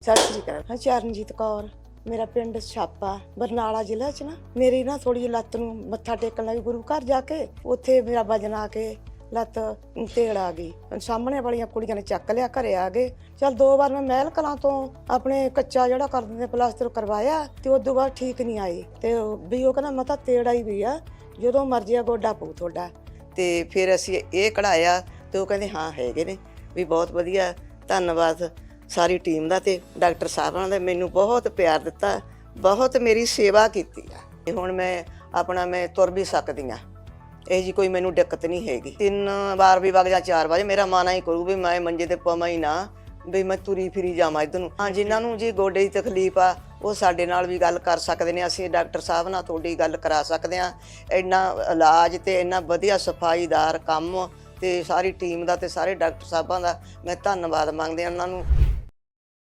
ਸਤਿ ਸ੍ਰੀ ਅਕਾਲ। ਹਾਂ, ਚਰਨਜੀਤ ਕੌਰ, ਮੇਰਾ ਪਿੰਡ ਛਾਪਾ, ਬਰਨਾਲਾ ਜ਼ਿਲ੍ਹਾ ਚ ਨਾ। ਮੇਰੀ ਨਾ ਥੋੜੀ ਜਿਹੀ ਲੱਤ ਨੂੰ ਮੱਥਾ ਟੇਕਣ ਲੱਗੀ ਗੁਰੂ ਘਰ ਜਾ ਕੇ। ਉੱਥੇ ਮੇਰਾ ਵਜਨ ਆ ਕੇ ਲੱਤ ਤੇੜ ਆ ਗਈ। ਸਾਹਮਣੇ ਵਾਲੀਆਂ ਕੁੜੀਆਂ ਨੇ ਚੱਕ ਲਿਆ, ਘਰੇ ਆ ਗਏ। ਚਲ ਦੋ ਵਾਰ ਮੈਂ ਮਹਿਲ ਕਲਾਂ ਤੋਂ ਆਪਣੇ ਕੱਚਾ ਜਿਹੜਾ ਕਰ ਦਿੰਦੇ ਪਲਾਸਟਰ ਕਰਵਾਇਆ ਤੇ ਉਸ ਤੋਂ ਬਾਅਦ ਠੀਕ ਨਹੀਂ ਆਈ। ਤੇ ਉਹ- ਵੀ ਉਹ ਕਹਿੰਦਾ ਮਤਾ ਤੇੜ ਆਈ ਵੀ ਆ, ਜਦੋਂ ਮਰਜ਼ੀ ਆ ਗੋਡਾ ਪਊ ਤੁਹਾਡਾ। ਤੇ ਫਿਰ ਅਸੀਂ ਇਹ ਕਢਾਇਆ ਤੇ ਉਹ ਕਹਿੰਦੇ ਹਾਂ, ਹੈਗੇ ਨੇ। ਵੀ ਬਹੁਤ ਵਧੀਆ, ਧੰਨਵਾਦ। ਸਾਰੀ ਟੀਮ ਦਾ ਤੇ ਡਾਕਟਰ ਸਾਹਿਬਾਂ ਦਾ ਮੈਨੂੰ ਬਹੁਤ ਪਿਆਰ ਦਿੱਤਾ, ਬਹੁਤ ਮੇਰੀ ਸੇਵਾ ਕੀਤੀ ਆ। ਤੇ ਹੁਣ ਮੈਂ ਆਪਣਾ ਮੈਂ ਤੁਰ ਵੀ ਸਕਦੀ ਆ। ਇਹ ਜੀ ਕੋਈ ਮੈਨੂੰ ਦਿੱਕਤ ਨਹੀਂ ਹੈਗੀ। ਤਿੰਨ ਵਾਰ ਵੀ ਵਗ ਜਾ, ਚਾਰ ਵਾਰ, ਮੇਰਾ ਮਨ ਹੀ ਕਰੂ ਵੀ ਮੈਂ ਮੰਜੇ ਤੇ ਪਵਾਂ ਹੀ ਨਾ, ਵੀ ਮੈਂ ਤੁਰੀ ਫਿਰੀ ਜਾਵਾਂ ਇਧਰ ਨੂੰ। ਹਾਂ, ਜਿਨ੍ਹਾਂ ਨੂੰ ਜੀ ਗੋਡੇ ਦੀ ਤਕਲੀਫ ਆ, ਉਹ ਸਾਡੇ ਨਾਲ ਵੀ ਗੱਲ ਕਰ ਸਕਦੇ ਨੇ, ਅਸੀਂ ਡਾਕਟਰ ਸਾਹਿਬ ਨਾਲ ਤੁਹਾਡੀ ਗੱਲ ਕਰਾ ਸਕਦੇ ਆ ਇੰਨਾ ਇਲਾਜ ਤੇ ਇੰਨਾ ਵਧੀਆ ਸਫਾਈਦਾਰ ਕੰਮ ਤੇ ਸਾਰੀ ਟੀਮ ਦਾ ਤੇ ਸਾਰੇ ਡਾਕਟਰ ਸਾਹਿਬਾਂ ਦਾ ਮੈਂ ਧੰਨਵਾਦ ਮੰਗਦੇ ਹਾਂ ਉਹਨਾਂ ਨੂੰ।